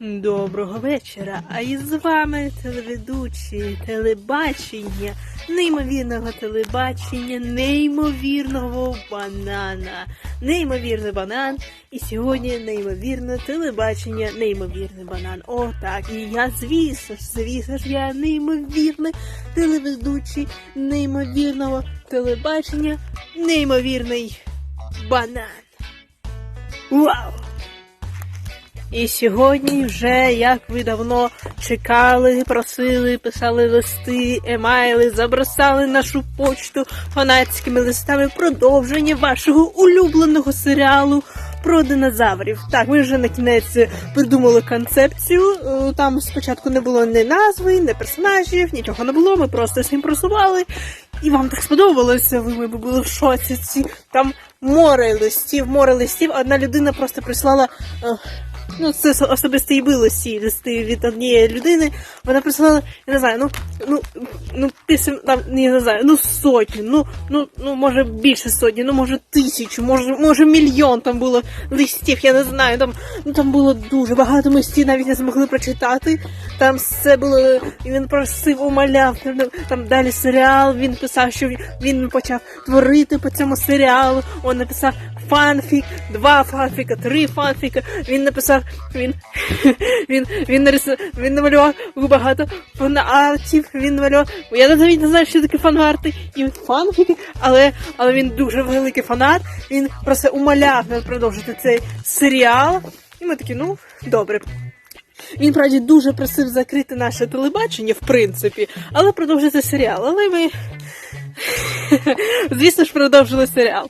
Доброго вечора. А із вами телеведучі телебачення, неймовірного телебачення, неймовірного банана. Неймовірний банан. І сьогодні неймовірне телебачення, неймовірний банан. О, так. І я, звісно ж, звісно ж, я неймовірний телеведучий неймовірного телебачення, неймовірний банан. Вау! І сьогодні вже, як ви давно чекали, просили, писали листи, емайли, забросали нашу почту фанатськими листами продовження вашого улюбленого серіалу про динозаврів. Так, ми вже на кінець придумали концепцію. Е, Там спочатку не було ні назви, ні персонажів, нічого не було. Ми просто з ним просували. І вам так сподобалося, ви ми були в шоці. Ці там море листів, море листів. Одна людина просто прислала. Ну, це особисто і було листи від однієї людини. Вона прислала, я не знаю, ну, ну, ну, після, там, не, не знаю, ну сотню, ну, ну, ну, може більше сотні, ну, може тисячу, може, може мільйон там було листів, я не знаю, там, ну, там було дуже багато, ми навіть не змогли прочитати. Там все було, і він просив, умоляв, там, далі серіал, він писав, що він почав творити по цьому серіалу, він написав фанфік, два фанфіка, три фанфіка. Він написав, він він, він, нарисував, він намалював багато фанартів, він намалював. Я навіть не знаю, що таке фанарти і фанфіки, але, але він дуже великий фанат. Він просто умоляв нас продовжити цей серіал. І ми такі, ну, добре. Він правді дуже просив закрити наше телебачення, в принципі, але продовжити серіал. Але ми. Звісно ж, продовжили серіал.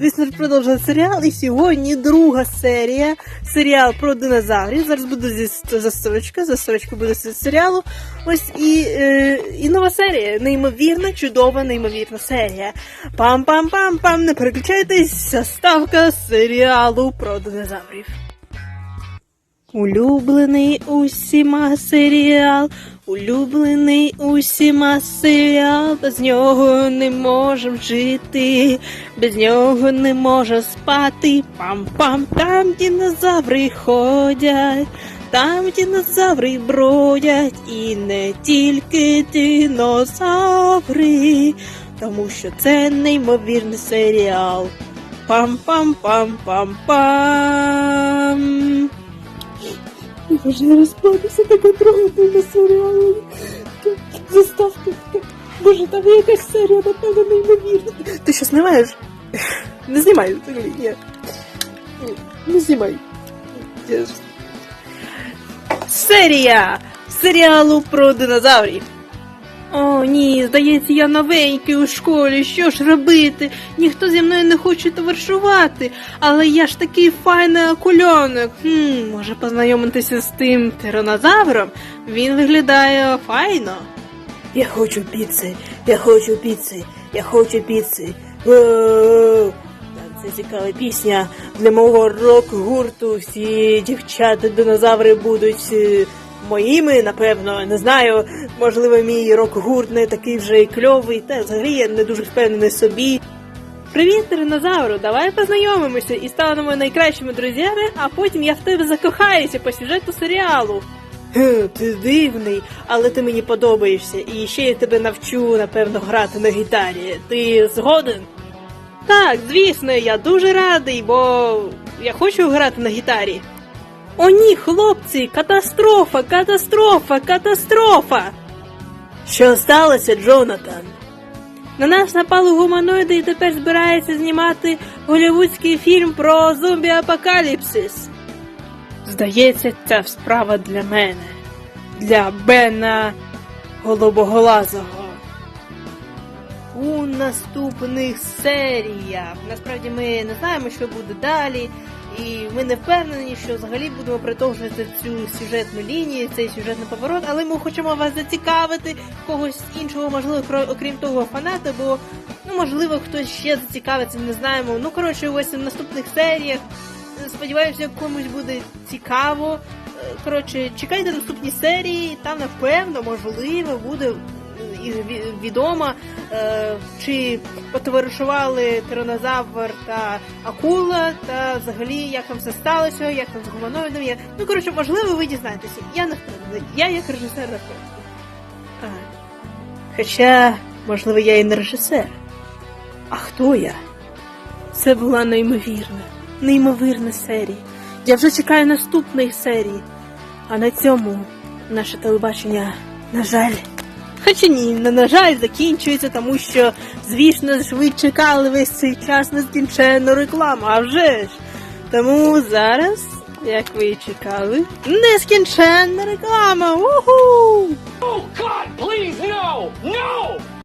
Звісно ж, продовжили серіал. І сьогодні друга серія. Серіал про динозаврів. Зараз буде зі заставочка. Заставочка буде з серіалу. Ось і, е, і нова серія. Неймовірна, чудова, неймовірна серія. Пам-пам-пам-пам. Не переключайтесь. Заставка серіалу про динозаврів. Улюблений усіма серіал, улюблений усіма серіал, без нього не можем жити, без нього не може спати. Пам-пам, там динозаври ходять, там динозаври бродять, і не тільки динозаври, тому що це неймовірний серіал. Пам-пам-пам-пам-пам. Боже, я розпадуся така трогательна серіал. Там якась серія, напевно, неймовірна. Ти що знімаєш? Не знімай, взагалі, ні. Не знімай. Серія серіалу про динозаврів. О, ні, здається, я новенький у школі. Що ж робити? Ніхто зі мною не хоче товаришувати, але я ж такий файний акульонок. Хм, може познайомитися з тим тиранозавром? Він виглядає файно. Я хочу піци, я хочу піци, я хочу піци. Це цікава пісня для мого рок-гурту. Всі дівчата динозаври будуть е, моїми, напевно, не знаю. Можливо, мій рок-гурт не такий вже й кльовий, та взагалі я не дуже впевнений собі. Привіт, динозавру! Давай познайомимося і станемо найкращими друзями, а потім я в тебе закохаюся по сюжету серіалу. Ге, Ти дивний, але ти мені подобаєшся, і ще я тебе навчу, напевно, грати на гітарі. Ти згоден? Так, звісно, я дуже радий, бо я хочу грати на гітарі. О ні, хлопці, катастрофа, катастрофа, катастрофа. Що сталося, Джонатан? На нас напали гуманоїди і тепер збирається знімати голівудський фільм про зомбі-апокаліпсис. Здається, ця справа для мене, для Бена Голубоголазого. У наступних серіях. Насправді ми не знаємо, що буде далі, і ми не впевнені, що взагалі будемо продовжувати цю сюжетну лінію, цей сюжетний поворот, але ми хочемо вас зацікавити, когось іншого, можливо, окрім того фаната, бо ну можливо хтось ще зацікавиться, не знаємо. Ну коротше, ось в наступних серіях. Сподіваюся, комусь буде цікаво. Е, Коротше, чекайте наступні серії, там напевно, можливо, буде е, і ві- відома, е, чи потоваришували тиранозавр та акула, та взагалі як там все сталося, як там з гуманоїдом є. Ну коротше, можливо, ви дізнаєтеся. Я не впевнена. Я як режисер не впевнена. Хоча, можливо, я і не режисер. А хто я? Це була неймовірна, неймовірна серія. Я вже чекаю наступної серії. А на цьому наше телебачення, на жаль. Хоча ні, на жаль, закінчується, тому що, звісно ж, ви чекали весь цей час нескінченну рекламу, а вже ж. Тому зараз, як ви чекали, нескінченна реклама. Уху! Oh God, please, no! No!